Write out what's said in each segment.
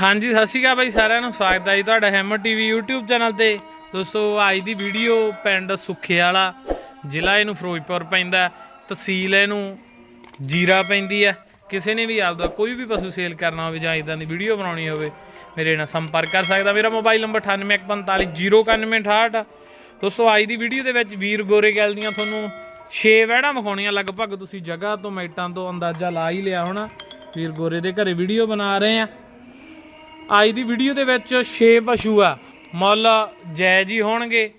ਹਾਂਜੀ, ਸਤਿ ਸ਼੍ਰੀ ਅਕਾਲ ਬਾਈ ਸਾਰਿਆਂ ਨੂੰ। ਸਵਾਗਤ ਹੈ ਜੀ ਤੁਹਾਡਾ ਹੈਮਰ ਟੀਵੀ YouTube ਚੈਨਲ ਤੇ। ਦੋਸਤੋ, ਅੱਜ ਦੀ ਵੀਡੀਓ ਪਿੰਡ ਸੁੱਖੇ ਵਾਲਾ ਜ਼ਿਲ੍ਹਾ ਇਹਨੂੰ ਫਿਰੋਜ਼ਪੁਰ ਪੈਂਦਾ ਤਹਿਸੀਲ ਇਹਨੂੰ ਜੀਰਾ ਪੈਂਦੀ ਹੈ। ਕਿਸੇ ਨੇ ਵੀ ਆਪਦਾ ਕੋਈ ਵੀ ਪਸ਼ੂ ਸੇਲ ਕਰਨਾ ਹੋਵੇ ਜਾਂ ਇਦਾਂ ਦੀ ਵੀਡੀਓ ਬਣਾਉਣੀ ਹੋਵੇ, ਮੇਰੇ ਨਾਲ ਸੰਪਰਕ ਕਰ ਸਕਦਾ। ਮੇਰਾ ਮੋਬਾਈਲ ਨੰਬਰ 9815409168 ਦੋਸਤੋ, ਅੱਜ ਦੀ ਵੀਡੀਓ ਦੇ ਵਿੱਚ ਵੀਰ ਗੋਰੇ ਗੱਲ ਦੀਆਂ ਤੁਹਾਨੂੰ 6 ਵਹਿੜਾਂ ਵਿਖਾਉਣੀਆਂ। ਲਗਭਗ ਤੁਸੀਂ ਜਗ੍ਹਾ ਤੋਂ, ਮੈਟਾਂ ਤੋਂ ਅੰਦਾਜ਼ਾ ਲਾ ਹੀ ਲਿਆ ਹੋਣਾ। ਵੀਰ ਗੋਰੇ ਦੇ ਘਰੇ ਵੀਡੀਓ ਬਣਾ ਰਹੇ ਆ। ਅੱਜ ਦੀ ਵੀਡੀਓ ਦੇ ਵਿੱਚ 6 ਪਸ਼ੂ ਆ। ਮੁੱਲ ਜਾਇਜ਼ ਹੀ ਹੋਣਗੇ।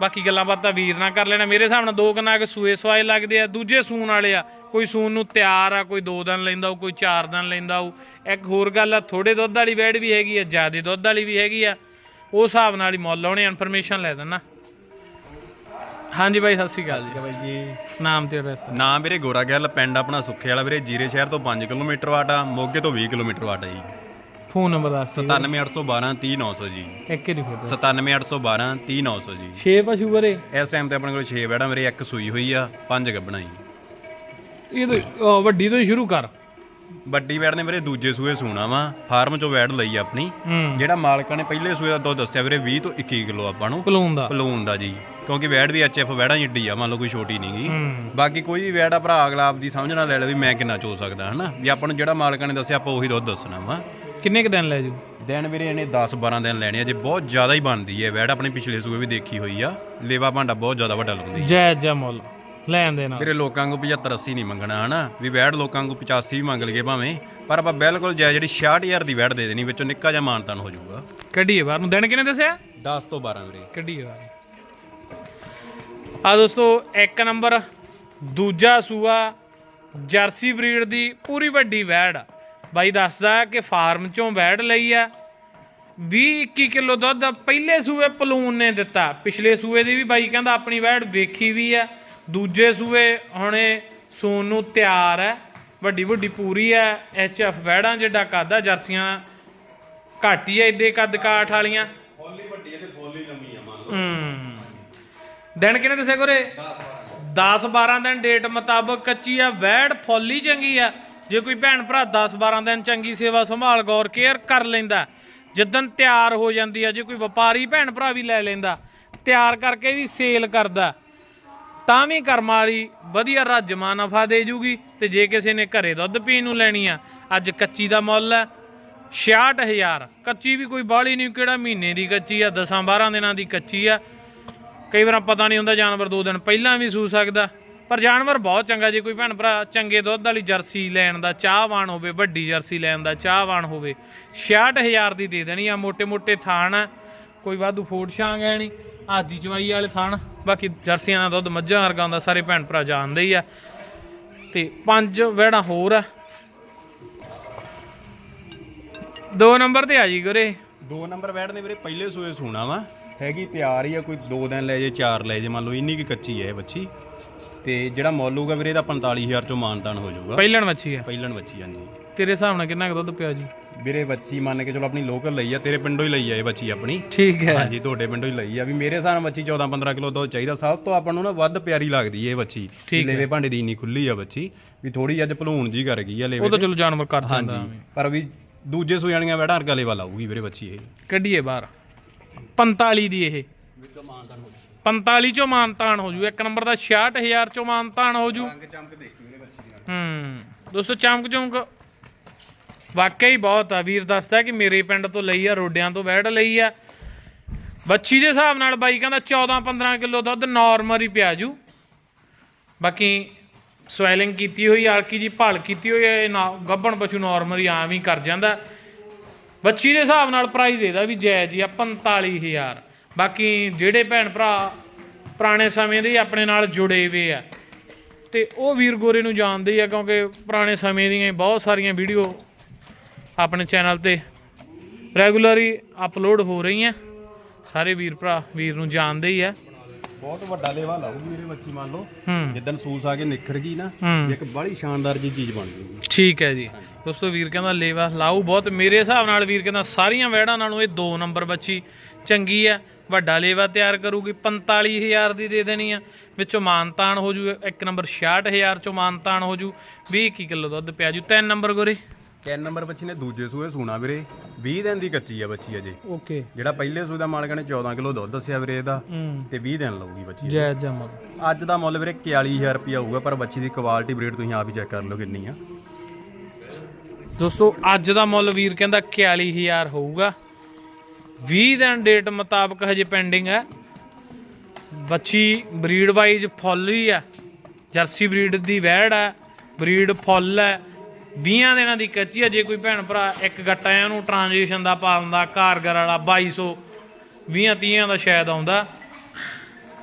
ਬਾਕੀ ਗੱਲਾਂ ਬਾਤਾਂ ਵੀਰ ਨਾਲ ਕਰ ਲੈਣਾ। ਮੇਰੇ ਹਿਸਾਬ ਨਾਲ ਦੋ ਕਨਾਕ ਸੂਏ ਸਵਾਏ ਲੱਗਦੇ ਆ। ਦੂਜੇ ਸੂਣ ਵਾਲੇ ਆ। ਕੋਈ ਸੂਣ ਨੂੰ ਤਿਆਰ ਆ ਕੋਈ ਦੋ ਦਿਨ ਲੈਂਦਾ ਉਹ ਕੋਈ ਚਾਰ ਦਿਨ ਲੈਂਦਾ ਉਹ ਇੱਕ ਹੋਰ ਗੱਲ ਆ ਥੋੜੇ ਦੁੱਧ ਵਾਲੀ ਵੈੜ ਵੀ ਹੈਗੀ ਆ ਜ਼ਿਆਦੇ ਦੁੱਧ ਵਾਲੀ ਵੀ ਹੈਗੀ ਆ। ਉਸ ਹਿਸਾਬ ਨਾਲ ਹੀ ਮੁੱਲ ਆਉਣੇ ਇਨਫੋਰਮੇਸ਼ਨ ਲੈ ਦੇਣਾ ਹਾਂਜੀ ਬਾਈ ਸਤਿ ਸ਼੍ਰੀ ਅਕਾਲ ਜੀ। ਬਾਈ ਜੀ। ਨਾਮ ਤੇ ਐਡਰੈਸ ਨਾਮ ਵੀਰੇ ਗੋਰਾ ਗੱਲ ਪਿੰਡ ਆਪਣਾ ਸੁੱਖੇ ਵਾਲਾ ਵੀਰੇ ਜੀਰੇ ਸ਼ਹਿਰ ਤੋਂ 5 ਕਿਲੋਮੀਟਰ ਵਾਟ ਮੋਗੇ ਤੋਂ 20 ਕਿਲੋਮੀਟਰ ਵਾਟ ਜੀ। ਫੋਨ ਨੰਬਰ ਦੱਸ ਦਿਓ। 97812 30900 ਜੀ। ਇੱਕ ਹੀ ਫੋਟੋ 97812 30900 ਜੀ। 6 ਪਸ਼ੂ ਬਰੇ ਇਸ ਟਾਈਮ ਤੇ ਆਪਣੇ ਕੋਲ 6 ਬੈੜਾਂ ਵੀਰੇ ਇੱਕ ਸੂਈ ਹੋਈ ਆ ਪੰਜ ਗੱਬਣਾ ਜੀ ਇਹ ਤਾਂ ਵੱਡੀ ਤੋਂ ਹੀ ਸ਼ੁਰੂ ਕਰ। ਵੱਡੀ ਵੈੜ ਨੇ ਵੀਰੇ ਦੂਜੇ ਸੂਏ ਸੂਣਾ ਵਾ ਫਾਰਮ ਚੋਂ ਵੈੜ ਲਈ ਆਪਣੀ। ਜਿਹੜਾ ਮਾਲਕਾਂ ਨੇ ਪਹਿਲੇ ਸੂਏ ਦਾ ਦੁੱਧ ਦੱਸਿਆ ਵੀਰੇ 20 ਤੋਂ 21 ਕਿਲੋ ਆਪਾਂ ਨੂੰ। ਪਲੂਨ ਦਾ। ਪਲੂਨ ਦਾ ਜੀ। ਕਿਉਂਕਿ ਵੈੜ ਵੀ ਐਚਐਫ ਵੈੜਾਂ ਜਿੱਡੀ ਆ ਮੰਨ ਲਓ ਕੋਈ ਛੋਟੀ ਨਹੀਂਗੀ ਹੂੰ। ਬਾਕੀ ਕੋਈ ਵੀ ਵੈੜ ਆ ਭਰਾ ਅਗਲਾ ਆਪਦੀ ਸਮਝ ਨਾਲ ਲੈ ਲੈ ਵੀ ਮੈਂ ਕਿੰਨਾ ਚੋ ਸਕਦਾ ਹਨਾ? ਵੀ ਆਪਾਂ ਨੂੰ ਜਿਹੜਾ ਮਾਲਕਾਂ ਨੇ ਦੱਸਿਆ ਆਪਾਂ ਉਹੀ ਦੁੱਧ ਦੱਸਣਾ ਵਾ। ਕਿੰਨੇ ਕ ਦਿਨ ਲੈ ਜੂ? ਦਿਨ ਵੀਰੇ ਇਹਨੇ 10 12 ਦਿਨ ਲੈਣੇ ਆ ਜੇ ਬਹੁਤ ਜ਼ਿਆਦਾ ਹੀ ਬਣਦੀ ਹੈ ਵੈੜ ਆਪਣੇ ਪਿਛਲੇ ਸੂਏ ਵੀ ਦੇਖੀ ਹੋਈ ਆ ਲੇਵਾ ਭਾਂਡਾ ਬਹੁਤ ਜ਼ਿਆਦਾ ਵੱਡਾ ਲਾਉਂਦੀ ਹੈ। ਜੈ ਜੈ ਮੁੱਲ ਲੈਣ ਦੇ ਨਾਲ। ਵੀਰੇ ਲੋਕਾਂ ਨੂੰ 75 80 ਨਹੀਂ ਮੰਗਣਾ ਹਨਾ? ਵੀ ਵੈੜ ਲੋਕਾਂ ਨੂੰ 85 ਵੀ ਮੰਗ ਲਈਏ ਭਾਵੇਂ ਪਰ ਆਪਾਂ ਬਿਲਕੁਲ ਜੈ ਜਿਹੜੀ 66000 ਦੀ ਵੈੜ ਦੇ ਦੇਣੀ ਵਿੱਚੋਂ ਨਿੱਕਾ ਜਿਹਾ ਮਾਨਤਾਨ ਹੋ ਜਾਊਗਾ। ਕੱਢੀਏ ਬਾਹਰ ਨੂੰ। ਦਿਨ ਕਿੰਨੇ ਦੱਸਿਆ? 10 ਤੋਂ 12 ਵੀਰੇ। ਕੱਢੀਏ ਬਾਹਰ ਆ ਦੋਸਤੋ ਇੱਕ ਨੰਬਰ ਦੂਜਾ ਸੂਆ ਜਰਸੀ ਬਰੀਡ ਦੀ ਪੂਰੀ ਵੱਡੀ ਵੈੜ ਆ। ਬਾਈ ਦੱਸਦਾ ਕਿ ਫਾਰਮ ਚੋਂ ਵੈੜ ਲਈ ਆ। 20 21 ਕਿਲੋ ਦੁੱਧ ਪਹਿਲੇ ਸੂਏ ਪਲੂਨ ਨੇ ਦਿੱਤਾ। ਪਿਛਲੇ ਸੂਏ ਦੀ ਵੀ ਬਾਈ ਕਹਿੰਦਾ ਆਪਣੀ ਵੈੜ ਵੇਖੀ ਵੀ ਆ। ਦੂਜੇ ਸੂਏ ਹੁਣੇ ਸੂਣ ਨੂੰ ਤਿਆਰ ਹੈ ਵੱਡੀ ਵੱਡੀ ਪੂਰੀ ਹੈ ਐਚਐਫ ਵੈੜਾਂ ਜਿੱਡਾ ਕੱਦ ਜਰਸੀਆਂ ਘੱਟ ਆ ਏਡੇ ਕੱਦ ਕਾਠ ਵਾਲੀਆਂ। ਫੋਲੀ ਵੱਡੀ ਹੈ ਤੇ ਫੋਲੀ ਲੰਮੀ ਆ ਮੰਨ ਹੂੰ। ਦਿਨ ਕਿਹਨੇ ਦੱਸਿਆ ਕੋਰੇ? 10 12 ਦਿਨ ਡੇਟ ਮੁਤਾਬਕ ਕੱਚੀ ਆ। ਵੈੜ ਫੁੱਲੀ ਚੰਗੀ ਆ। ਜੇ ਕੋਈ ਭੈਣ ਭਰਾ 10 12 ਦਿਨ ਚੰਗੀ ਸੇਵਾ ਸੰਭਾਲ, ਗੌਰ, ਕੇਅਰ ਕਰ ਲੈਂਦਾ ਜਿੱਦਨ ਤਿਆਰ ਹੋ ਜਾਂਦੀ ਆ, ਜੇ ਕੋਈ ਵਪਾਰੀ ਭੈਣ ਭਰਾ ਵੀ ਲੈ ਲੈਂਦਾ, ਤਿਆਰ ਕਰਕੇ ਵੀ ਸੇਲ ਕਰਦਾ, ਤਾਂ ਵੀ ਕਰਮ ਵਾਲੀ ਵਧੀਆ ਰੱਜਮਾ ਨਫਾ ਦੇ ਜੂਗੀ, ਤੇ ਜੇ ਕਿਸੇ ਨੇ ਘਰੇ ਦੁੱਧ ਪੀਣ ਨੂੰ ਲੈਣੀ ਆ, ਅੱਜ ਕੱਚੀ ਦਾ ਮੁੱਲ ਹੈ 66000 ਕੱਚੀ ਵੀ ਕੋਈ ਬਾਹਲੀ ਨਹੀਂ, ਕਿਹੜਾ ਮਹੀਨੇ ਦੀ ਕੱਚੀ ਆ 10 12 ਦਿਨਾਂ ਦੀ ਕੱਚੀ ਆ। ਕਈ ਵਾਰ ਪਤਾ ਨਹੀਂ ਹੁੰਦਾ, ਜਾਨਵਰ ਦੋ ਦਿਨ ਪਹਿਲਾਂ ਵੀ ਸੂ ਸਕਦਾ। ਪਰ ਜਾਨਵਰ ਬਹੁਤ ਚੰਗਾ ਜੇ ਕੋਈ ਭੈਣ ਭਰਾ ਚੰਗੇ ਦੁੱਧ ਵਾਲੀ ਜਰਸੀ ਲੈਣ ਦਾ, ਚਾਹਵਾਨ ਹੋਵੇ, ਵੱਡੀ ਜਰਸੀ ਲੈਣ ਦਾ, ਚਾਹਵਾਨ ਹੋਵੇ 66000 ਦੀ ਦੇ ਦੇਣੀ ਆ ਮੋٹے-ਮੋٹے ਥਾਣ, ਕੋਈ ਵਾਧੂ ਫੋੜ ਛਾਂਗ ਹੈ ਨਹੀਂ, ਆਦੀ ਜਵਾਈ ਵਾਲੇ ਥਾਣ, ਬਾਕੀ ਜਰਸੀਆਂ ਦਾ ਦੁੱਧ ਮੱਝਾਂ ਵਰਗਾ ਹੁੰਦਾ, ਸਾਰੇ ਭੈਣ ਭਰਾ ਜਾਣਦੇ ਹੀ ਆ। ਤੇ ਪੰਜ ਵਹਿਣਾ ਹੋਰ ਆ। ਦੋ ਨੰਬਰ ਤੇ ਆ ਜੀ ਗੁਰੇ। ਦੋ ਨੰਬਰ ਵੈੜ ਨੇ ਵੀਰੇ, ਪਹਿਲੇ ਸੋਏ ਸੋਣਾ ਵਾ, ਹੈਗੀ ਤਿਆਰ ਹੀ ਆ, ਕੋਈ ਦੋ ਦਿਨ ਲੈ ਜੇ, ਚਾਰ ਲੈ ਜੇ, ਮੰਨ ਲਓ, ਇੰਨੀ ਕੀ ਕੱਚੀ ਹੈ ਬੱਚੀ ਤੇ ਜਿਹੜਾ ਮੁੱਲ ਹੋਊਗਾ ਵੀਰੇ ਦਾ 45000 ਚੋਂ ਮਾਨਤਾਨ ਹੋ ਜਾਊਗਾ। ਪਹਿਲਣ ਮੱਛੀ ਆ? ਪਹਿਲਣ ਬੱਚੀ ਹਾਂਜੀ। ਤੇਰੇ ਹਿਸਾਬ ਨਾਲ ਕਿੰਨਾ ਕੁ ਦੁੱਧ ਪਿਆ ਜੀ? ਵੀਰੇ ਬੱਚੀ ਮੰਨ ਕੇ ਚਲੋ ਆਪਣੀ ਲੋਕਲ ਲਈ ਆ ਤੇਰੇ ਪਿੰਡੋਂ ਹੀ ਲਈ ਆ ਇਹ ਬੱਚੀ ਆਪਣੀ। ਠੀਕ ਹੈ। ਹਾਂਜੀ ਤੁਹਾਡੇ ਪਿੰਡੋਂ ਹੀ ਲਈ ਆ। ਵੀ ਮੇਰੇ ਹਿਸਾਬ ਨਾਲ ਬੱਚੀ 14 15 ਕਿਲੋ ਦੁੱਧ ਚਾਹੀਦਾ। ਸਭ ਤੋਂ ਆਪਾਂ ਨੂੰ ਨਾ ਵੱਧ ਪਿਆਰੀ ਲੱਗਦੀ ਏ ਇਹ ਬੱਚੀ ਲੇਵੇ ਭਾਂਡੇ ਦੀ ਇੰਨੀ ਖੁੱਲੀ ਆ ਬੱਚੀ ਵੀ ਥੋੜੀ ਅੱਜ ਭਲੂਣ ਜੀ ਕਰ ਗਈ ਆ ਉਹ ਲੇਵੇ ਤਾਂ। ਚਲੋ ਜਾਨਵਰ ਕਰ ਜਾਂਦਾ ਹਾਂਜੀ ਪਰ ਵੀ ਦੂਜੇ ਸੂਈ ਵਾਲੀਆਂ ਵੈੜਾਂ ਵਰਗਾ ਲੇਵਾ ਲਾਊਗੀ ਵੀਰੇ ਬੱਚੀ ਇਹ। ਕੱਢੀਏ ਬਾਹਰ। 45 ਦੀ ਇਹ। 45 ਚੋਂ ਮਾਨਤਾਨ ਹੋ ਜੂ ਇੱਕ ਨੰਬਰ ਦਾ 66000 ਚੋਂ ਮਾਨਤਾਨ ਹੋ ਜੂ। ਹੂੰ ਦੋਸਤੋ ਚਮਕ ਚਮਕ। ਵਾਕਈ ਬਹੁਤ ਆ ਵੀਰ ਦੱਸਦਾ ਕਿ ਮੇਰੇ ਪਿੰਡ ਤੋਂ ਲਈ ਆ ਰੋਡਿਆਂ ਤੋਂ ਵੈੜ ਲਈ ਆ। ਬੱਚੀ ਦੇ ਹਿਸਾਬ ਨਾਲ ਬਾਈ ਕਹਿੰਦਾ 14 15 ਕਿਲੋ ਦੁੱਧ ਨਾਰਮਲ ਹੀ ਪਿਆ ਜੂ। ਬਾਕੀ ਸਵੈਲਿੰਗ ਕੀਤੀ ਹੋਈ ਆਲਕੀ ਜੀ ਭਾਲ ਕੀਤੀ ਹੋਈ ਹੈ ਇਹ ਗੱਭਣ ਪਸ਼ੂ ਨਾਰਮਲ ਹੀ ਆਮ ਹੀ ਕਰ ਜਾਂਦਾ। ਬੱਚੀ ਦੇ ਹਿਸਾਬ ਨਾਲ ਪ੍ਰਾਈਸ ਇਹਦਾ ਵੀ ਜਾਇਜ਼ ਹੀ ਆ 45000 ਬਾਕੀ ਜਿਹੜੇ ਭੈਣ ਭਰਾ ਪੁਰਾਣੇ ਸਮੇਂ ਦੇ ਆਪਣੇ ਨਾਲ ਜੁੜੇ ਹੋਏ ਆ। ਤੇ ਉਹ ਵੀਰ ਗੋਰੇ ਨੂੰ ਜਾਣਦੇ ਹੀ ਆ ਕਿਉਂਕਿ ਪੁਰਾਣੇ ਸਮੇਂ ਦੀਆਂ ਬਹੁਤ ਸਾਰੀਆਂ ਵੀਡੀਓ ਆਪਣੇ ਚੈਨਲ ਤੇ ਰੈਗੂਲਰੀ ਅਪਲੋਡ ਹੋ ਰਹੀਆਂ। ਸਾਰੇ ਵੀਰ ਭਰਾ ਵੀਰ ਨੂੰ ਜਾਣਦੇ ਹੀ ਆ। ਬਹੁਤ ਵੱਡਾ ਲੇਵਾ ਲਾਊਗੀ ਵੀਰੇ ਬੱਚੀ ਮੰਨ ਲਓ। ਜਿੱਦਨ ਸੂਸ ਆ ਕੇ ਨਿਖਰ ਗਈ ਨਾ ਇੱਕ ਬੜੀ ਸ਼ਾਨਦਾਰ ਜੀ ਚੀਜ਼ ਬਣ ਜੂਗੀ। ਠੀਕ ਹੈ ਜੀ। ਦੋਸਤੋ ਵੀਰ ਕਹਿੰਦਾ ਲੇਵਾ ਲਾਊ ਬਹੁਤ ਮੇਰੇ ਹਿਸਾਬ ਨਾਲ ਵੀਰ ਕਹਿੰਦਾ ਸਾਰੀਆਂ ਵੈੜਾਂ ਨਾਲੋਂ ਇਹ 2 ਨੰਬਰ ਬੱਚੀ ਚੰਗੀ ਆ ਵੱਡਾ ਲੇਵਾ ਤਿਆਰ ਕਰੂਗੀ 45000 ਦੀ ਦੇ ਦੇਣੀ ਆ। ਵਿੱਚੋਂ ਮਾਨਤਾਨ ਹੋ ਜੂ ਇੱਕ ਨੰਬਰ 66000 ਚੋਂ ਮਾਨਤਾਨ ਹੋ ਜੂ। 20 21 ਕਿਲੋ ਦੁੱਧ ਪਿਆ ਜੂ। ਤਿੰਨ ਨੰਬਰ ਗੋਰੇ। ਤਿੰਨ ਨੰਬਰ ਬੱਚੀ ਨੇ ਦੂਜੇ ਸੂਏ ਸੂਣਾ ਵੀਰੇ। 20 ਦਿਨ ਦੀ ਕੱਚੀ ਆ ਬੱਚੀ ਅਜੇ। ਓਕੇ। ਜਿਹੜਾ ਪਹਿਲੇ ਸੂਏ ਦਾ ਮਾਲਕ ਨੇ 14 ਕਿਲੋ ਦੁੱਧ ਦੱਸਿਆ ਵੀਰੇ ਇਹਦਾ। ਤੇ 20 ਦਿਨ ਲਊਗੀ ਬੱਚੀ ਜੈ ਜਮਲ ਅੱਜ ਦਾ ਮੁੱਲ ਵੀਰੇ 41000 ਰੁਪਿਆ ਹੋਊਗਾ ਪਰ ਬੱਚੀ ਦੀ ਕੁਆਲਿਟੀ ਬਰੀਡ ਤੁਸੀਂ ਆਪ ਹੀ ਚੈੱਕ ਕਰ ਲਓ ਕਿੰਨੀ ਆ। ਦੋਸਤੋ, ਅੱਜ ਦਾ ਮੁੱਲ ਵੀਰ ਕਹਿੰਦਾ 41000 ਹੋਊਗਾ। 20 ਦਿਨ ਡੇਟ ਮੁਤਾਬਕ ਹਜੇ ਪੈਂਡਿੰਗ ਹੈ। ਬੱਚੀ ਬਰੀਡ ਵਾਈਜ਼ ਫੁੱਲ ਹੀ ਆ ਜਰਸੀ ਬਰੀਡ ਦੀ ਵੈੜ ਹੈ। ਬਰੀਡ ਫੁੱਲ ਹੈ। 20 ਦਿਨਾਂ ਦੀ ਕੱਚੀ ਹੈ। ਜੇ ਕੋਈ ਭੈਣ ਭਰਾ ਇੱਕ ਗੱਟਾ ਇਹਨੂੰ ਟ੍ਰਾਂਜੀਸ਼ਨ ਦਾ ਪਾ ਦਿੰਦਾ, ਕਾਰਗਰ ਵਾਲਾ 2200 20 30 ਦਾ ਸ਼ਾਇਦ ਆਉਂਦਾ।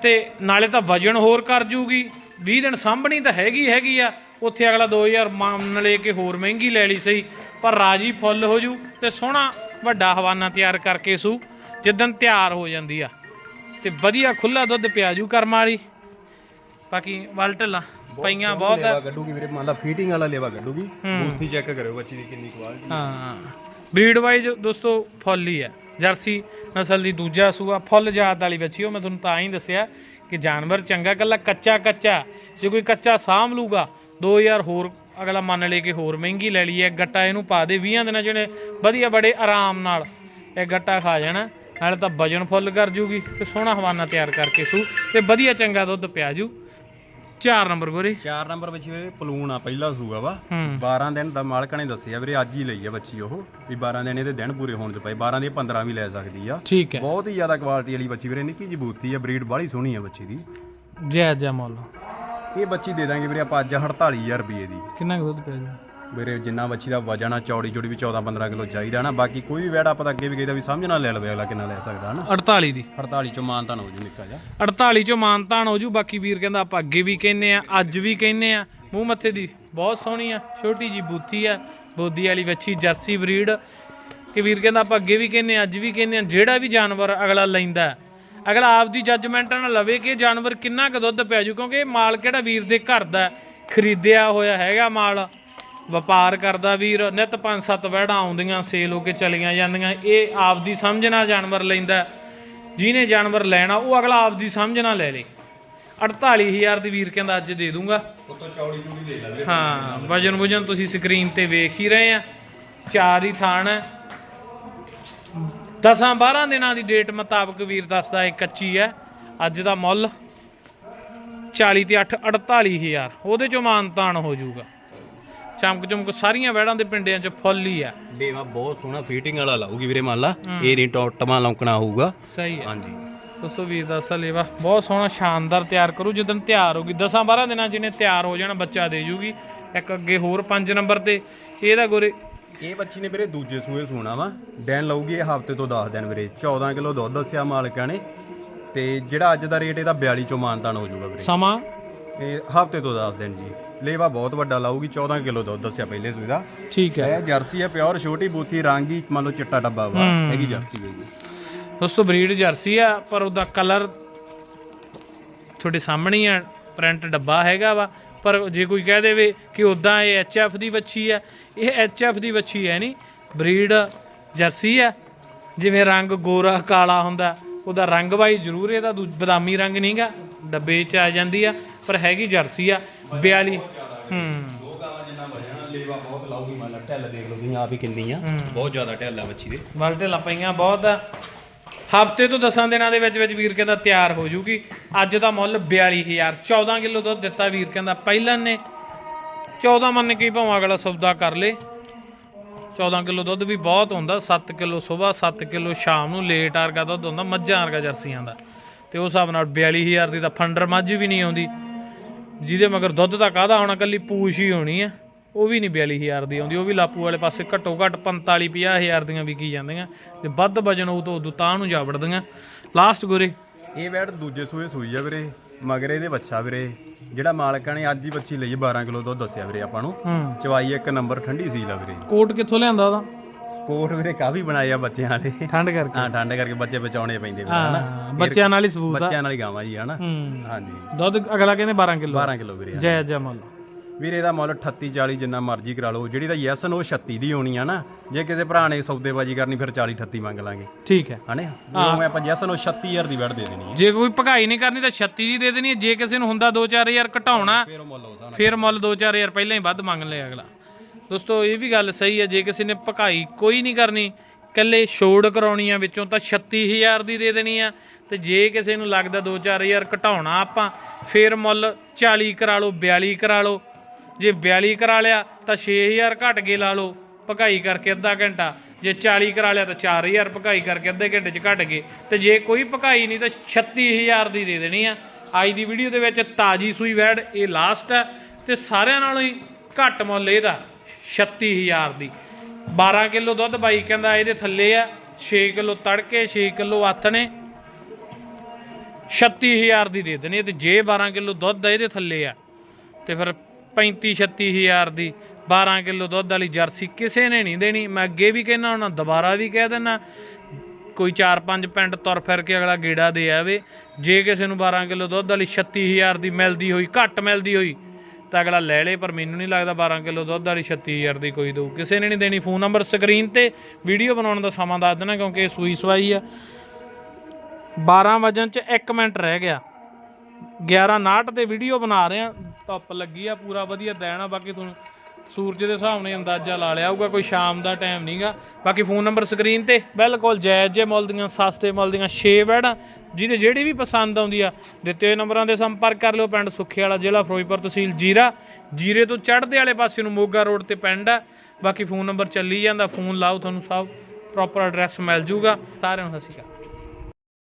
ਤੇ ਨਾਲੇ ਤਾਂ ਵਜਨ ਹੋਰ ਕਰ ਜੂਗੀ। 20 ਦਿਨ ਸਾਂਭਣੀ ਤਾਂ ਹੈਗੀ ਹੈਗੀ ਆ। ਉੱਥੇ ਅਗਲਾ 2000 ਮੰਨ ਲੈ ਕੇ ਹੋਰ ਮਹਿੰਗੀ ਲੈ ਲਈ ਸਹੀ ਪਰ ਰਾਜੀ ਫੁੱਲ ਹੋ ਜੂ ਤੇ ਸੋਹਣਾ ਵੱਡਾ ਹਵਾਨਾ ਤਿਆਰ ਕਰਕੇ ਸੂ ਜਿੱਦਨ ਤਿਆਰ ਹੋ ਜਾਂਦੀ ਆ। ਤੇ ਵਧੀਆ ਖੁੱਲਾ ਦੁੱਧ ਪਿਆਜੂ ਕਰਮ ਵਾਲੀ। ਬਾਕੀ ਵਲ ਢੱਲਾ ਪਈਆਂ ਬਹੁਤ ਲੇਵਾ ਗੱਡੂਗੀ ਵੀਰੇ ਮੰਨ ਲਾ ਫੀਟਿੰਗ ਵਾਲਾ ਲੇਵਾ ਗੱਡੂਗੀ ਬੂਥੀ ਚੈੱਕ ਕਰਿਓ ਬੱਚੀ ਦੀ ਕਿੰਨੀ ਕੁਆਲਿਟੀ ਹਾਂ। ਬਰੀਡ ਵਾਈਜ਼ ਦੋਸਤੋ ਫੁੱਲ ਹੀ ਹੈ ਜਰਸੀ ਨਸਲ ਦੀ ਦੂਜਾ ਸੂਆ ਫੁੱਲ ਜਾਤ ਵਾਲੀ ਬੱਚੀ ਉਹ ਮੈਂ ਤੁਹਾਨੂੰ ਤਾਂ ਹੀ ਦੱਸਿਆ ਕਿ ਜਾਨਵਰ ਚੰਗਾ ਕੱਲਾ ਕੱਚਾ ਕੱਚਾ ਜੇ ਕੋਈ ਕੱਚਾ ਸਾਂਭ ਲੂਗਾ 2000 ਹੋਰ ਅਗਲਾ ਮੰਨ ਲੇ ਕਿ ਹੋਰ ਮਹਿੰਗੀ ਲੈ ਲਈ ਹੈ ਗੱਟਾ ਇਹਨੂੰ ਪਾ ਦੇ 20 ਦਿਨਾਂ ਜਿਹੜੇ ਵਧੀਆ ਬੜੇ ਆਰਾਮ ਨਾਲ ਇਹ ਗੱਟਾ ਖਾ ਜਾਣਾ ਨਾਲੇ ਤਾਂ ਵਜਨ ਫੁੱਲ ਕਰ ਜੂਗੀ ਤੇ ਸੋਹਣਾ ਹਵਾਨਾ ਤਿਆਰ ਕਰਕੇ ਸੂ ਤੇ ਵਧੀਆ ਚੰਗਾ ਦੁੱਧ ਪਿਆ ਜੂ। 4 ਨੰਬਰ ਗੋਰੇ। 4 ਨੰਬਰ ਬੱਚੀ ਵੀਰੇ ਪਲੂਨ ਆ ਪਹਿਲਾ ਸੂਆ ਵਾ। ਹੂੰ। 12 ਦਿਨ ਦਾ ਮਾਲਕਾਂ ਨੇ ਦੱਸਿਆ ਵੀਰੇ ਅੱਜ ਹੀ ਲਈ ਆ ਬੱਚੀ ਉਹ ਵੀ 12 ਦਿਨ ਇਹਦੇ ਦਿਨ ਪੂਰੇ ਹੋਣ ਚ ਪਏ 12 ਦੀ 15 ਵੀ ਲੈ ਸਕਦੀ ਆ। ਠੀਕ ਹੈ। ਬਹੁਤ ਹੀ ਜ਼ਿਆਦਾ ਕੁਆਲਿਟੀ ਵਾਲੀ ਬੱਚੀ ਵੀਰੇ ਨਿੱਕੀ ਜਿਹੀ ਬੂਤੀ ਆ ਬਰੀਡ ਬਾਹਲੀ ਸੋਹਣੀ ਆ ਬੱਚੀ ਦੀ। ਜੈ ਜੈ ਮੁੱਲ ਇਹ ਬੱਚੀ ਦੇ ਦਾਂਗੇ ਵੀਰੇ ਆਪਾਂ ਅੱਜ 48000 ਰੁਪਏ ਦੀ। ਕਿੰਨਾ ਕੁ ਦੁੱਧ ਪਿਆ ਜੂ? ਵੀਰੇ ਜਿੰਨਾ ਬੱਚੀ ਦਾ ਵਜਨ ਆ ਚੌੜੀ ਚੌੜੀ ਵੀ 14 15 ਕਿਲੋ ਚਾਹੀਦਾ ਨਾ ਬਾਕੀ ਕੋਈ ਵੀ ਵੈੜ ਆਪਾਂ ਤਾਂ ਅੱਗੇ ਵੀ ਕਹਿੰਦਾ ਵੀ ਸਮਝ ਨਾਲ ਲੈ ਲਵੇ ਅਗਲਾ ਕਿੰਨਾ ਲੈ ਸਕਦਾ ਹਨਾ। 48 ਦੀ। 48 ਚੋਂ ਮਾਨਤਾਨ ਹੋ ਜੂ ਨਿੱਕਾ ਜਿਹਾ। 48 ਚੋਂ ਮਾਨਤਾਨ ਹੋ ਜੂ ਬਾਕੀ ਵੀਰ ਕਹਿੰਦਾ ਆਪਾਂ ਅੱਗੇ ਵੀ ਕਹਿੰਨੇ ਆ ਅੱਜ ਵੀ ਕਹਿੰਨੇ ਆ। ਮੂੰਹ ਮੱਥੇ ਦੀ ਬਹੁਤ ਸੋਹਣੀ ਆ ਛੋਟੀ ਜੀ ਬੂਥੀ ਆ ਬੋਦੀ ਵਾਲੀ ਵੱਛੀ ਜਰਸੀ ਬਰੀਡ। ਕਿ ਵੀਰ ਕਹਿੰਦਾ ਆਪਾਂ ਅੱਗੇ ਵੀ ਕਹਿੰਨੇ ਆ ਅੱਜ ਵੀ ਕਹਿੰਨੇ ਆ ਜਿਹੜਾ ਵੀ ਜਾਨਵਰ ਅਗਲਾ ਲੈਂਦਾ ਹੈ, ਅਗਲਾ ਆਪਦੀ ਜੱਜਮੈਂਟ ਨਾਲ ਲਵੇ ਕਿ ਜਾਨਵਰ ਕਿੰਨਾ ਕੁ ਦੁੱਧ ਪਿਆ ਜੂ ਕਿਉਂਕਿ ਇਹ ਮਾਲ ਕਿਹੜਾ ਵੀਰ ਦੇ ਘਰ ਦਾ ਖਰੀਦਿਆ ਹੋਇਆ ਹੈਗਾ ਮਾਲ। ਵਪਾਰ ਕਰਦਾ ਵੀਰ ਨਿਤ ਪੰਜ ਸੱਤ ਵਹਿੜਾਂ ਆਉਂਦੀਆਂ ਸੇਲ ਹੋ ਕੇ ਚਲੀਆਂ ਜਾਂਦੀਆਂ। ਇਹ ਆਪਦੀ ਸਮਝ ਨਾਲ ਜਾਨਵਰ ਲੈਂਦਾ। ਜਿਹਨੇ ਜਾਨਵਰ ਲੈਣਾ ਉਹ ਅਗਲਾ ਆਪਦੀ ਸਮਝ ਨਾਲ ਲੈ ਲੇ। 48000 ਦੀ ਵੀਰ ਕਹਿੰਦਾ ਅੱਜ ਦੇ ਦੂੰਗਾ। ਉਤੋਂ ਚੌੜੀ ਚੂੜੀ ਦੇ ਲੈ ਹਾਂ ਵਜਨ ਵਜਨ ਤੁਸੀਂ ਸਕਰੀਨ ਤੇ ਵੇਖ ਹੀ ਰਹੇ ਆ। ਚਾਰ ਹੀ ਥਾਣ ਹੈ। 10 12 ਦਿਨਾਂ ਦੀ ਡੇਟ ਮੁਤਾਬਕ ਵੀਰ ਦੱਸਦਾ ਇਹ ਕੱਚੀ ਹੈ। ਅੱਜ ਦਾ ਮੁੱਲ 40 ਤੇ 8 48000 ਉਹਦੇ ਚੋਂ ਮਾਨਤਾਨ ਹੋ ਜਾਊਗਾ। ਚਮਕ ਚਮਕ ਸਾਰੀਆਂ ਵੈੜਾਂ ਦੇ ਪਿੰਡਿਆਂ 'ਚ ਫੁੱਲ ਹੀ ਆ। ਲੇਵਾ ਬਹੁਤ ਸੋਹਣਾ ਫੀਟਿੰਗ ਵਾਲਾ ਲਾਊਗੀ ਵੀਰੇ ਮੰਨ ਲਾ। ਇਹ ਨਹੀਂ ਟੋਟਮਾ ਲੌਂਕਣਾ ਹੋਊਗਾ। ਸਹੀ ਹੈ। ਹਾਂਜੀ। ਉਸ ਤੋਂ ਵੀਰ ਦਾ ਸਲੇਵਾ ਬਹੁਤ ਸੋਹਣਾ ਸ਼ਾਨਦਾਰ ਤਿਆਰ ਕਰੂ। ਜਦੋਂ ਤਿਆਰ ਹੋਗੀ 10 12 ਦਿਨਾਂ ਜਿਹਨੇ ਤਿਆਰ ਹੋ ਜਾਣਾ ਬੱਚਾ ਦੇ ਜੂਗੀ। ਇੱਕ ਅੱਗੇ ਹੋਰ 5 ਨੰਬਰ ਤੇ। ਇਹਦਾ ਗੋਰੇ ਇਹ ਬੱਚੀ ਨੇ ਵੀਰੇ ਦੂਜੇ ਸੂਏ ਸੋਣਾ ਵਾ। ਦਿਨ ਲਊਗੀ ਇਹ ਹਫ਼ਤੇ ਤੋਂ 10 ਦਿਨ ਵੀਰੇ। 14 ਕਿਲੋ ਦੁੱਧ ਦੱਸਿਆ ਮਾਲਕਾਂ ਨੇ। ਤੇ ਜਿਹੜਾ ਅੱਜ ਦਾ ਰੇਟ ਇਹਦਾ 42 ਚੋਂ ਮਾਨਤਾਨ ਹੋ ਜਾਊਗਾ ਵੀਰੇ। ਸਮਾਂ? ਇਹ ਹਫ਼ਤੇ ਤੋਂ 10 ਦਿਨ ਜੀ। ਲੇਵਾ ਬਹੁਤ ਵੱਡਾ ਲਾਊਗੀ 14 ਕਿਲੋ ਦੁੱਧ ਦੱਸਿਆ ਪਹਿਲੇ ਸੂਏ ਦਾ। ਠੀਕ ਹੈ। ਇਹ ਜਰਸੀ ਹੈ ਪਿਓਰ ਛੋਟੀ ਬੂਥੀ ਰੰਗ ਮੰਨ ਲਓ ਚਿੱਟਾ ਡੱਬਾ ਵਾ। ਹੈਗੀ ਜਰਸੀ ਹੈ ਜੀ। ਦੋਸਤੋ ਬਰੀਡ ਜਰਸੀ ਆ ਪਰ ਉਹਦਾ ਕਲਰ ਤੁਹਾਡੇ ਸਾਹਮਣੇ ਆ। ਪ੍ਰਿੰਟ ਡੱਬਾ ਹੈਗਾ ਵਾ। ਪਰ ਜੇ ਕੋਈ ਕਹਿ ਦੇਵੇ ਕਿ ਉਦਾਂ ਇਹ ਐਚਐਫ ਦੀ ਵੱਛੀ ਆ ਇਹ ਐਚਐਫ ਦੀ ਵੱਛੀ ਹੈ ਨਹੀਂ ਬਰੀਡ ਜਰਸੀ ਆ ਜਿਵੇਂ ਰੰਗ ਗੋਰਾ ਕਾਲਾ ਹੁੰਦਾ ਉਹਦਾ ਰੰਗ ਵਾਈ ਜ਼ਰੂਰ ਇਹਦਾ ਬਦਾਮੀ ਰੰਗ ਨਹੀਂਗਾ ਡੱਬੇ 'ਚ ਆ ਜਾਂਦੀ ਆ ਪਰ ਹੈਗੀ ਜਰਸੀ ਆ 42 ਹੂੰ। ਲੇਵਾ ਬਹੁਤ ਲਾਊਗੀ ਮੰਨ ਲਾ ਢਿੱਲ ਦੇਖ ਲਓ ਤੁਸੀਂ ਆਪ ਹੀ ਕਿੰਨੀ ਆ ਬਹੁਤ ਜ਼ਿਆਦਾ ਢਿੱਲ ਆ ਬੱਚੀ ਦੇ। ਵਲਟੇ ਪਈਆਂ ਬਹੁਤ ਆ। ਹਫ਼ਤੇ ਤੋਂ 10 ਦਿਨਾਂ ਦੇ ਵਿੱਚ ਵਿੱਚ ਵੀਰ ਕਹਿੰਦਾ ਤਿਆਰ ਹੋ ਜੂਗੀ। ਅੱਜ ਦਾ ਮੁੱਲ 42000 14 ਕਿਲੋ ਦੁੱਧ ਦਿੱਤਾ ਵੀਰ ਕਹਿੰਦਾ ਪਹਿਲਾਂ ਨੇ। 14 ਮੰਨ ਕੇ ਭਾਵੇਂ ਅਗਲਾ ਸੌਦਾ ਕਰ ਲੇ। 14 ਕਿਲੋ ਦੁੱਧ ਵੀ ਬਹੁਤ ਹੁੰਦਾ। 7 ਕਿਲੋ ਸਵੇਰ 7 ਕਿਲੋ ਸ਼ਾਮ ਨੂੰ ਲੇਟ ਵਰਗਾ ਦੁੱਧ ਹੁੰਦਾ, ਮੱਝਾਂ ਵਰਗਾ ਜਰਸੀਆਂ ਦਾ। ਤੇ ਉਸ ਹਿਸਾਬ ਨਾਲ 42000 ਦੀ ਤਾਂ ਫੰਡਰ ਮੱਝ ਵੀ ਨਹੀਂ ਆਉਂਦੀ। ਜਿਹਦੇ ਮਗਰ ਦੁੱਧ ਤਾਂ ਕਾਹਦਾ ਹੋਣਾ? ਕੱਲੀ ਪੂਛ ਹੀ ਹੋਣੀ ਆ। ਉਹ ਵੀ ਨਹੀਂ 42000 ਦੀ ਆਉਂਦੀ ਉਹ ਵੀ ਲਾਪੂ ਵਾਲੇ ਪਾਸੇ ਘੱਟੋ ਘੱਟ 45 50000 ਦੀਆਂ ਵਿਕੀ ਜਾਂਦੀਆਂ ਤੇ ਵੱਧ ਵਜਨ ਉਹ ਤੋਂ ਉਦੋਂ ਤਾਂ ਨੂੰ ਜਾ ਵੜਦੀਆਂ ਲਾਸਟ ਗੋਰੇ। ਇਹ ਵੈੜ ਦੂਜੇ ਸੂਏ ਸੂਈ ਆ ਵੀਰੇ ਮਗਰ ਇਹਦੇ ਬੱਚਾ ਵੀਰੇ ਜਿਹੜਾ ਮਾਲਕਾਂ ਨੇ ਅੱਜ ਹੀ ਬੱਚੀ ਲਈ 12 ਕਿਲੋ ਦੁੱਧ ਦੱਸਿਆ ਵੀਰੇ ਆਪਾਂ ਨੂੰ। ਹੂੰ। ਚਵਾਈ ਇੱਕ ਨੰਬਰ ਠੰਡੀ ਸੀ ਲਾ ਵੀਰੇ। ਕੋਟ ਕਿੱਥੋਂ ਲਿਆਂਦਾ ਉਹਦਾ? ਕੋਟ ਵੀਰੇ ਕਾਫੀ ਬਣਾਏ ਆ ਬੱਚਿਆਂ ਵਾਲੇ? ਠੰਡ ਕਰਕੇ। ਹਾਂ ਠੰਡ ਕਰਕੇ ਬੱਚੇ ਬਚਾਉਣੇ ਪੈਂਦੇ ਵੀਰੇ ਹਨਾ? ਹਾਂ ਬੱਚਿਆਂ ਨਾਲ ਹੀ ਸਬੂਤ ਆ। ਬੱਚਿਆਂ ਨਾਲ ਹੀ ਗਾਵਾਂ ਜੀ ਹਨਾ? ਹੂੰ। ਹਾਂਜੀ। ਦੁੱਧ ਅਗਲਾ ਕਹਿੰਦੇ 12 ਕਿਲੋ। 12 ਕਿਲੋ ਵੀਰੇ ਜੈ ਜੈ ਮੁੱਲ। ਵੀਰੇ ਦਾ ਮੁੱਲ 38 40 ਜਿੰਨਾ ਮਰਜ਼ੀ ਕਰਾ ਲਓ ਜਿਹੜੀ ਤਾਂ ਯੈਸ ਨੋ 36 ਦੀ ਹੋਣੀ ਆ ਨਾ ਜੇ ਕਿਸੇ ਭਰਾ ਨੇ ਸੌਦੇਬਾਜ਼ੀ ਕਰਨੀ ਫਿਰ 40 38 ਮੰਗ ਲਾਂਗੇ। ਠੀਕ ਹੈ। ਹਨੇ? ਉਹ ਮੈਂ ਆਪਾਂ ਯੈਸ ਨੋ 36000 ਦੀ ਵੜ ਦੇ ਦੇਣੀ ਹੈ ਜੇ ਕੋਈ ਭਗਾਈ ਨਹੀਂ ਕਰਨੀ ਤਾਂ 36 ਦੀ ਦੇ ਦੇਣੀ ਹੈ ਜੇ ਕਿਸੇ ਨੂੰ ਹੁੰਦਾ 2-4000 ਘਟਾਉਣਾ ਫਿਰ ਮੁੱਲ ਉਸ ਹਿਸਾਬ ਨਾਲ ਫਿਰ ਮੁੱਲ 2-4000 ਪਹਿਲਾਂ ਹੀ ਵੱਧ ਮੰਗ ਲਿਆ ਅਗਲਾ। ਦੋਸਤੋ ਇਹ ਵੀ ਗੱਲ ਸਹੀ ਹੈ ਜੇ ਕਿਸੇ ਨੇ ਭਕਾਈ ਕੋਈ ਨਹੀਂ ਕਰਨੀ ਕੱਲੇ ਛੋੜ ਕਰਾਉਣੀ ਆ ਵਿੱਚੋਂ ਤਾਂ 36000 ਦੀ ਦੇ ਦੇਣੀ ਆ ਤੇ ਜੇ ਕਿਸੇ ਨੂੰ ਲੱਗਦਾ 2-4000 ਘਟਾਉਣਾ ਆਪਾਂ ਫੇਰ ਮੁੱਲ 40 ਕਰਾ ਲਓ 42 ਕਰਾ ਲਓ ਜੇ 42 ਕਰਾ ਲਿਆ ਤਾਂ 6000 ਘਟ ਕੇ ਲਾ ਲਓ, ਭਕਾਈ ਕਰਕੇ ਅੱਧਾ ਘੰਟਾ। ਜੇ 40 ਕਰਾ ਲਿਆ ਤਾਂ 4000 ਭਕਾਈ ਕਰਕੇ ਅੱਧੇ ਘੰਟੇ 'ਚ ਘਟ ਗਏ। ਤੇ ਜੇ ਕੋਈ ਭਕਾਈ ਨਹੀਂ ਤਾਂ 36000 ਦੀ ਦੇ ਦੇਣੀ ਆ। ਅੱਜ ਦੀ ਵੀਡੀਓ ਦੇ ਵਿੱਚ ਤਾਜੀ ਸੂਈ ਵੈੜ, ਇਹ ਲਾਸਟ ਹੈ ਤੇ ਸਾਰਿਆਂ ਨਾਲੋਂ ਹੀ ਘੱਟ ਮੁੱਲ ਇਹਦਾ 36000 ਦੀ। 12 ਕਿਲੋ ਦੁੱਧ ਬਾਈ ਕਹਿੰਦਾ ਇਹਦੇ ਥੱਲੇ ਆ 6 ਕਿਲੋ ਤੜਕੇ 6 ਕਿਲੋ ਆਥਣੇ 36000 ਦੀ ਦੇ ਦੇਣੀ ਹੈ ਤੇ ਜੇ 12 ਕਿਲੋ ਦੁੱਧ ਇਹਦੇ ਥੱਲੇ ਆ। ਤੇ ਫਿਰ 35 36000 ਦੀ 12 ਕਿਲੋ ਦੁੱਧ ਵਾਲੀ ਜਰਸੀ ਕਿਸੇ ਨੇ ਨਹੀਂ ਦੇਣੀ। ਮੈਂ ਅੱਗੇ ਵੀ ਕਹਿਣਾ ਹੁਣ ਦੁਬਾਰਾ ਵੀ ਕਹਿ ਦੇਣਾ ਕੋਈ 4-5 ਪਿੰਡ ਤੁਰ ਫਿਰ ਕੇ ਅਗਲਾ ਗੇੜਾ ਦੇ ਆਵੇ। ਜੇ ਕਿਸੇ ਨੂੰ 12 ਕਿਲੋ ਦੁੱਧ ਵਾਲੀ 36000 ਦੀ ਮਿਲਦੀ ਹੋਈ, ਘੱਟ ਮਿਲਦੀ ਹੋਈ, ਤਾਂ ਅਗਲਾ ਲੈ ਲੇ, ਪਰ ਮੈਨੂੰ ਨਹੀਂ ਲੱਗਦਾ 12 ਕਿਲੋ ਦੁੱਧ ਵਾਲੀ 36000 ਦੀ ਕੋਈ ਦਊ। ਕਿਸੇ ਨੇ ਨਹੀਂ ਦੇਣੀ। ਫੋਨ ਨੰਬਰ ਸਕਰੀਨ ਤੇ ਵੀਡੀਓ ਬਣਾਉਣ ਦਾ ਸਮਾਂ ਦੱਸ ਦੇਣਾ ਕਿਉਂਕਿ ਇਹ ਸੂਈ ਸਵਾਈ ਆ। 12 ਵਜਨ ਚ 1 ਮਿੰਟ ਰਹਿ ਗਿਆ। 11:59 ਤੇ ਵੀਡੀਓ ਬਣਾ ਰਹੇ ਆ। ਧੁੱਪ ਲੱਗੀ ਆ, ਪੂਰਾ ਵਧੀਆ ਦੇਣਾ ਬਾਕੀ ਤੁਹਾਨੂੰ ਸੂਰਜ ਦੇ ਹਿਸਾਬ ਨਾਲ ਅੰਦਾਜ਼ਾ ਲਾ ਲਿਆ ਹੋਊਗਾ, ਕੋਈ ਸ਼ਾਮ ਦਾ ਟਾਈਮ ਨਹੀਂਗਾ ਬਾਕੀ ਫੋਨ ਨੰਬਰ ਸਕਰੀਨ ਤੇ ਬਿਲਕੁਲ ਜਾਇਜ਼ ਜੇ ਮੁੱਲ ਦੀਆਂ, ਸਸਤੇ ਮੁੱਲ ਦੀਆਂ 6 ਵੈੜਾਂ, ਜਿਹਦੇ ਜਿਹੜੀ ਵੀ ਪਸੰਦ ਆਉਂਦੀ ਆ, ਦਿੱਤੇ ਹੋਏ ਨੰਬਰਾਂ ਦੇ ਸੰਪਰਕ ਕਰ ਲਿਓ ਪਿੰਡ ਸੁੱਖੇ ਵਾਲਾ ਜ਼ਿਲ੍ਹਾ, ਫਿਰੋਜ਼ਪੁਰ ਤਹਿਸੀਲ ਜੀਰਾ। ਜੀਰੇ ਤੋਂ ਚੜ੍ਹਦੇ ਵਾਲੇ ਪਾਸੇ ਨੂੰ ਮੋਗਾ ਰੋਡ ਤੇ ਪਿੰਡ ਆ। ਬਾਕੀ ਫੋਨ ਨੰਬਰ ਚੱਲੀ ਜਾਂਦਾ ਫੋਨ ਲਾਓ, ਤੁਹਾਨੂੰ ਸਭ ਪ੍ਰੋਪਰ ਐਡਰੈਸ ਮਿਲ ਜੂਗਾ ਸਾਰਿਆਂ ਨੂੰ ਸਤਿ ਸ਼੍ਰੀ ਅਕਾਲ।